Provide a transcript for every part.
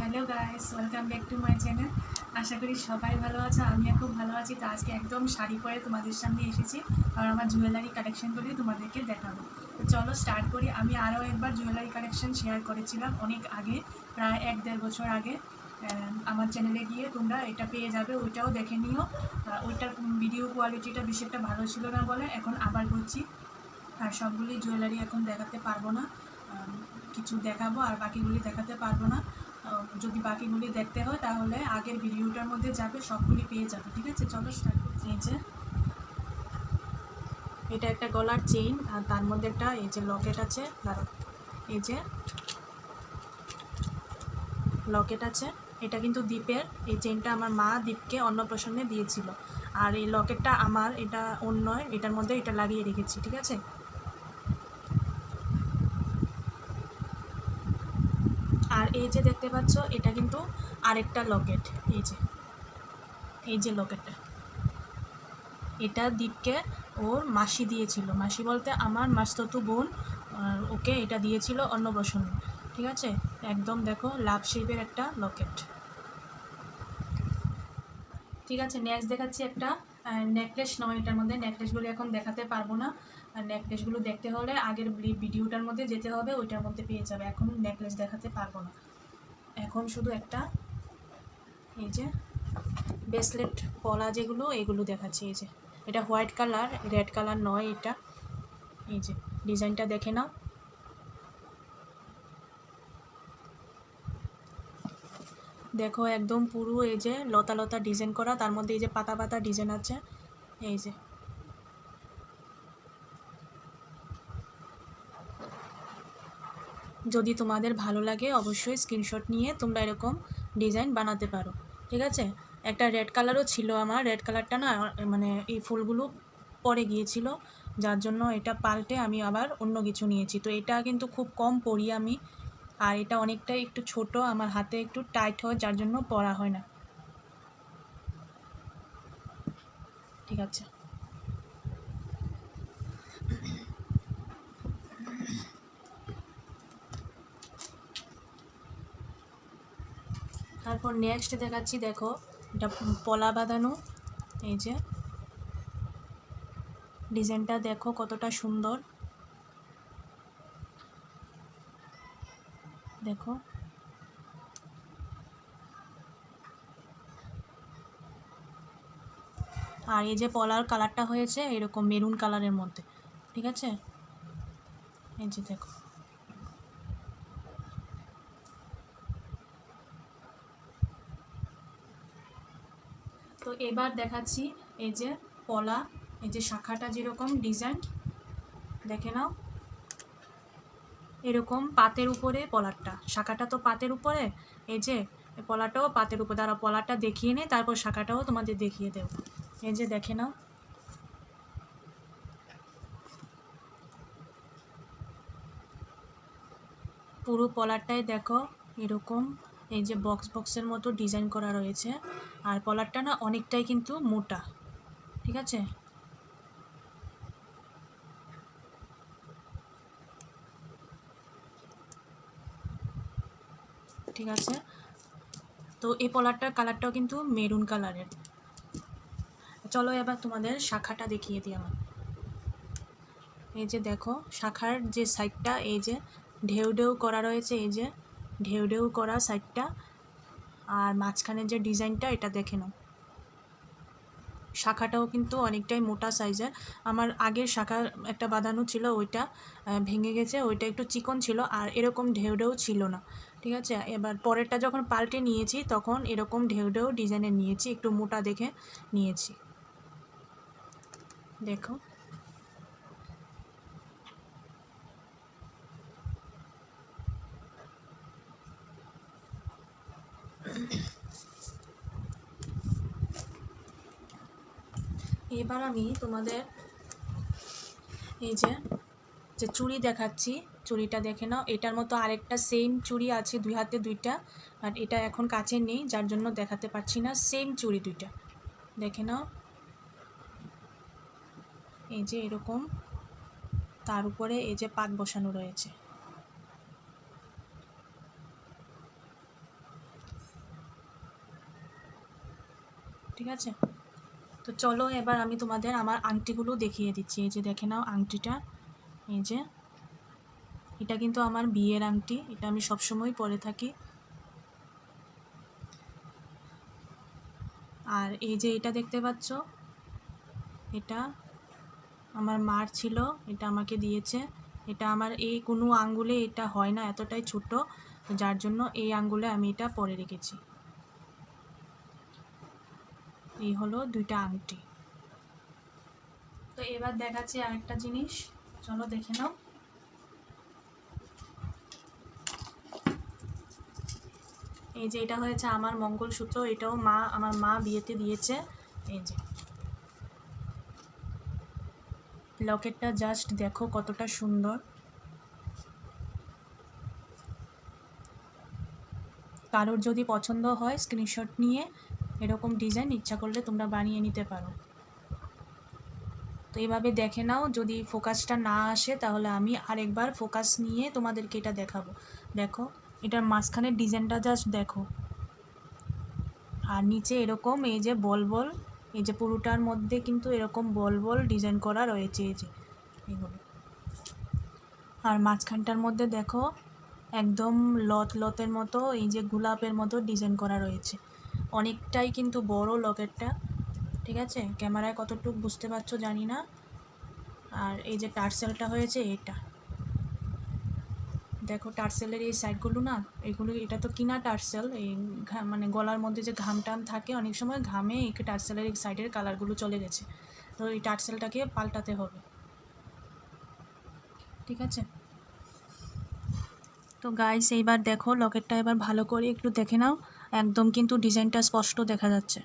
Hello guys welcome back to my channel আশা করি সবাই ভালো আছে, আমিও খুব ভালো আছি। তো আজকে একদম শাড়ি পরে তোমাদের সামনে এসেছি আর আমার জুয়েলারি কালেকশনগুলি তোমাদেরকে দেখাবো। তো চলো স্টার্ট করি। আমি আরও একবার জুয়েলারি কালেকশন শেয়ার করেছিলাম অনেক আগে, প্রায় এক দেড় বছর আগে। আমার চ্যানেলে গিয়ে তোমরা এটা পেয়ে যাবে, ওইটাও দেখে নিও। ওইটার ভিডিও কোয়ালিটিটা বেশি একটা ভালো ছিল না বলে এখন আবার বলছি। আর সবগুলি জুয়েলারি এখন দেখাতে পারব না। কিছু দেখাবো আর বাকিগুলি দেখাতে পারব না। যদি বাকিগুলি দেখতে হয়, তাহলে আগের ভিডিওটার মধ্যে যাবে, সবগুলি পেয়ে যাবে, ঠিক আছে? চলো স্টার্ট করছি। এই যে, এটা একটা গলার চেইন আর তার মধ্যে একটা এই যে লকেট আছে, দাঁড়াও। এই যে লকেট আছে। এটা কিন্তু দ্বীপের এই চেনটা আমার মা দ্বীপকে অন্নপ্রাশনে দিয়েছিল। আর এই লকেটটা আমার, এটা অন্য এটার মধ্যে এটা লাগিয়ে রেখেছি, ঠিক আছে? আর এই যে দেখতে পাচ্ছ, এটা কিন্তু আরেকটা লকেট। এই যে এই যে লকেটটা। এটা দীপকে ওর মাসি দিয়েছিল। মাসি বলতে আমার মাস্ততু বোন ওকে এটা দিয়েছিল অন্নপ্রাশন। ঠিক আছে? একদম দেখো, লাভ শেপের একটা লকেট। ঠিক আছে নেক্সট দেখাচ্ছি একটা নেকলেস নয় এটার মধ্যে নেকলেসগুলো এখন দেখাতে পারব না। আর নেকলেসগুলো দেখতে হলে আগের ভিডিওটার মধ্যে যেতে হবে, ওইটার মধ্যে পেয়ে যাবে। এখন নেকলেস দেখাতে পারব না। এখন শুধু একটা, এই যে ব্রেসলেট পলা যেগুলো, এগুলো দেখাচ্ছি, এই যে। এটা হোয়াইট কালার রেড কালার নয় এটা। এই যে ডিজাইনটা দেখে নাও। দেখো, একদম পুরো এই যে লতা লতা ডিজাইন করা, তার মধ্যে এই যে পাতা পাতা ডিজাইন আছে। এই যে যদি তোমাদের ভালো লাগে, অবশ্যই স্ক্রিনশট নিয়ে তোমরা এরকম ডিজাইন বানাতে পারো। ঠিক আছে? একটা রেড কালারও ছিল আমার। রেড কালারটা না মানে এই ফুলগুলো পরে গিয়েছিল। যার জন্য এটা পাল্টে আমি আবার অন্য কিছু নিয়েছি। তো এটা কিন্তু খুব কম পরি আমি। আর এটা অনেকটাই একটু ছোট, আমার হাতে একটু টাইট হয়, যার জন্য পরা হয় না। ঠিক আছে? তারপর নেক্সট দেখাচ্ছি, দেখো, এটা পলা বাঁধানো, এই যে। ডিজাইনটা দেখো কতটা সুন্দর। দেখো। আর এই যে পলার কালারটা হয়েছে, এরকম মেরুন কালারের মধ্যে, ঠিক আছে? এই যে দেখো। তো এবার দেখাচ্ছি এই যে পলা এই যে শাখাটা যেরকম ডিজাইন দেখে নাও। এরকম পাতের উপরে পলারটা শাখাটা তো পাতের উপরে, এই যে পলাটাও পাতের উপরে। তারা পলাটা দেখিয়ে নে, তারপর শাখাটাও তোমাদের দেখিয়ে দেবো। এই যে দেখে নাও। পুরো পলারটাই দেখো, এরকম এই যে বক্স বক্সের মতো ডিজাইন করা রয়েছে। আর পলারটা না অনেকটাই কিন্তু মোটা, ঠিক আছে? ঠিক আছে? তো এই পলারটার কালারটাও কিন্তু মেরুন কালারের চলো এবার তোমাদের শাখাটা দেখিয়ে দিই আমার। এই যে দেখো, শাখার যে সাইডটা এই যে ঢেউ ঢেউ করা রয়েছে, এই যে ঢেউ ঢেউ করা সাইডটা আর মাঝখানের যে ডিজাইনটা, এটা দেখে নাও। শাখাটাও কিন্তু অনেকটাই মোটা সাইজের। আমার আগের শাখা একটা বাঁধানো ছিল, ওইটা ভেঙে গেছে, ওইটা একটু চিকন ছিল আর এরকম ঢেউ ঢেউ ছিল না, ঠিক আছে? এবার পরেরটা যখন পাল্টে নিয়েছি, তখন এরকম ঢেউ ঢেউ ডিজাইনের নিয়েছি, একটু মোটা দেখে নিয়েছি। দেখো। এবার আমি তোমাদের এই যে যে চুড়ি দেখাচ্ছি, চুড়িটা দেখে নাও। এটার মতো আরেকটা সেম চুড়ি আছে দুই হাতে দুইটা, আর এটা এখন কাছে নেই, যার জন্য দেখাতে পারছি না। সেম চুড়ি দুইটা। দেখে নাও। এই যে এরকম, তার উপরে এই যে পাত বসানো রয়েছে। ঠিক আছে? তো চলো এবার আমি তোমাদের আমার আংটিগুলো দেখিয়ে দিচ্ছি। এই যে দেখে নাও আংটিটা। এই যে। এটা কিন্তু আমার বিয়ের আংটি। এটা আমি সবসময় পরে থাকি। আর এই যে এটা দেখতে পাচ্ছ? এটা আমার মার ছিল। এটা আমাকে দিয়েছে। এটা আমার এই কোনো আঙ্গুলে এটা হয় না এতটাই ছোট। যার জন্য এই আঙ্গুলে আমি এটা পরে রেখেছি। এই হলো দুইটা আংটি। তো এবার দেখাচ্ছি আরেকটা জিনিস। চলো দেখে নাও। এই যে এটা হয়েছে আমার মঙ্গলসূত্র, এটাও মা, আমার মা বিয়েতে দিয়েছে। এই যে। লকেটটা জাস্ট দেখো কতটা সুন্দর। কারোর যদি পছন্দ হয়, স্ক্রিনশট নিয়ে এরকম ডিজাইন ইচ্ছা করলে তোমরা বানিয়ে নিতে পারো। তো এইভাবে দেখে নাও, যদি ফোকাসটা না আসে তাহলে আমি আরেকবার ফোকাস নিয়ে তোমাদেরকে এটা দেখাবো। দেখো, এটার মাঝখানের ডিজাইনটা জাস্ট দেখো। আর নিচে এরকম এই যে বল বল, এই যে পুরোটার মধ্যে কিন্তু এরকম বল বল ডিজাইন করা রয়েছে এই যে এগুলো আর মাঝখানটার মধ্যে দেখো, একদম লত লতের মতো, এই যে গোলাপের মতো ডিজাইন করা রয়েছে। অনেকটাই কিন্তু বড় লকেটটা, ঠিক আছে? ক্যামেরায় কতটুকু বুঝতে পারছ জানি না। আর এই যে টার্সেলটা হয়েছে এটা। দেখো টার্সেলের এই সাইডগুলো না, এগুলো এটা তো কিনা টার্সেল, এই মানে গলার মধ্যে যে ঘাম টাম থাকে, অনেক সময় ঘামে এই টার্সেলের এই সাইডের কালারগুলো চলে গেছে। তো এই টার্সেলটাকে পাল্টাতে হবে। ঠিক আছে? তো গাইস এইবার দেখো লকেটটা এবার ভালো করে একটু দেখে নাও। একদম কিন্তু ডিজাইনটা স্পষ্ট দেখা যাচ্ছে।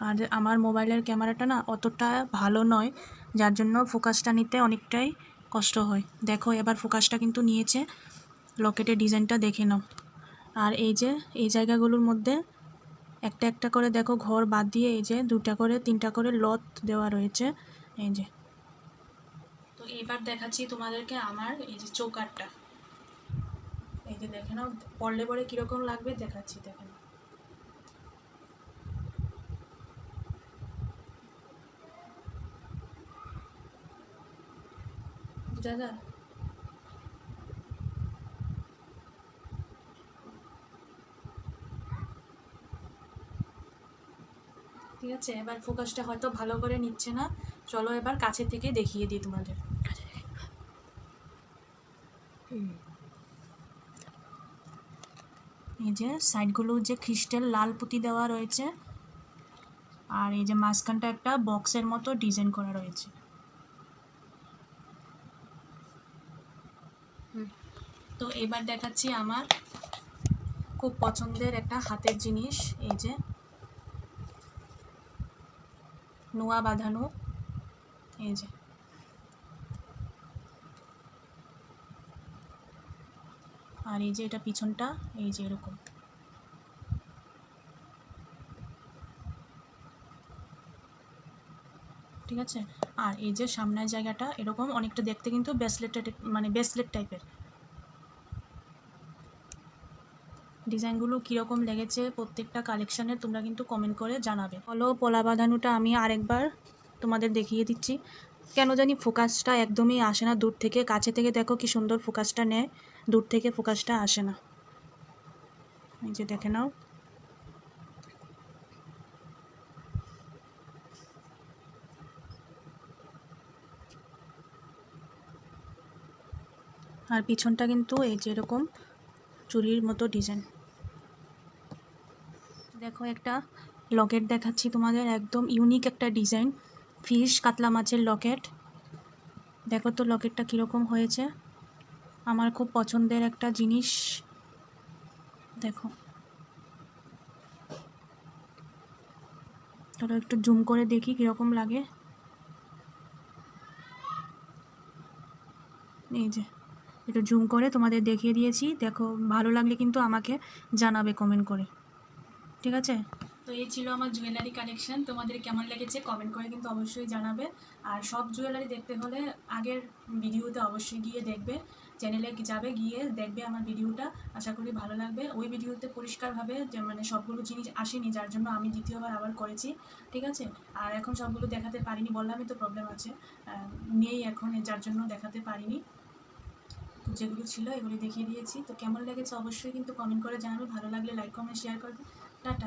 আর আমার মোবাইলের ক্যামেরাটা না অতটা ভালো নয়, যার জন্য ফোকাসটা নিতে অনেকটাই কষ্ট হয়। দেখো, এবার ফোকাসটা কিন্তু নিয়েছে। লকেটের ডিজাইনটা দেখে নাও। আর এই যে, এই জায়গাগুলোর মধ্যে একটা একটা করে দেখো, ঘর বাদ দিয়ে এই যে দুটা করে, তিনটা করে লত দেওয়া রয়েছে। এই যে। তো এবার দেখাচ্ছি তোমাদেরকে আমার এই যে চৌকারটা। যে দেখে নাও পরলে পরে কীরকম লাগবে দেখাচ্ছি, দেখে নাও। বোঝা ঠিক আছে, এবার ফোকাসটা হয়তো ভালো করে নিচ্ছে না। চলো এবার কাছে থেকে দেখিয়ে দিই তোমাদের এই যে সাইডগুলো যে ক্রিস্টাল লাল পুঁতি দেওয়া রয়েছে আর এই যে মাঝখানটা একটা বক্সের মতো ডিজাইন করা রয়েছে। তো এবার দেখাচ্ছি আমার খুব পছন্দের একটা হাতের জিনিস, এই যে নোয়া বাঁধানো, এই যে। আর এই যে এটা পিছনটা, এই যে এরকম। ঠিক আছে? আর এই যে সামনের জায়গাটা, এরকম অনেকটা দেখতে কিন্তু ব্রেসলেট মানে ব্রেসলেট টাইপের। ডিজাইনগুলো কীরকম লেগেছে প্রত্যেকটা কালেকশানে তোমরা কিন্তু কমেন্ট করে জানাবে। হলো পলা বাঁধানোটা আমি আরেকবার তোমাদের দেখিয়ে দিচ্ছি। কেন জানি ফোকাসটা একদমই আসে না দূর থেকে। কাছে থেকে দেখো কি সুন্দর ফোকাসটা নেয়। দূর থেকে ফোকাসটা আসে না। এই যে দেখে নাও। আর পিছনটা কিন্তু এই যে এরকম চুরির মতো ডিজাইন দেখো একটা লকেট দেখাচ্ছি তোমাদের, একদম ইউনিক একটা ডিজাইন ফিশ কাতলা মাছের লকেট। দেখো তো লকেটটা কীরকম হয়েছে। আমার খুব পছন্দের একটা জিনিস। দেখো। চলো একটু জুম করে দেখি কীরকম লাগে। এই যে। একটু জুম করে তোমাদের দেখিয়ে দিয়েছি। দেখো, ভালো লাগলে কিন্তু আমাকে জানাবে কমেন্ট করে। ঠিক আছে? তো এই ছিল আমার জুয়েলারি কালেকশন তোমাদের কেমন লেগেছে কমেন্ট করে কিন্তু অবশ্যই জানাবে। আর সব জুয়েলারি দেখতে হলে আগের ভিডিওতে অবশ্যই গিয়ে দেখবে। চ্যানেলে যাবে, গিয়ে দেখবে আমার ভিডিওটা। আশা করি ভালো লাগবে। ওই ভিডিওতে পরিষ্কারভাবে যে মানে সবগুলো জিনিস আসেনি, যার জন্য আমি দ্বিতীয়বার আবার করেছি। ঠিক আছে? আর এখন সবগুলো দেখাতে পারিনি, বললামই তো প্রবলেম আছে। নেই এখন, যার জন্য দেখাতে পারিনি। যেগুলো ছিল এগুলি দেখিয়ে দিয়েছি। তো কেমন লেগেছে অবশ্যই কিন্তু কমেন্ট করে জানাবে। ভালো লাগলে লাইক কমেন্ট শেয়ার করবে। টাটা।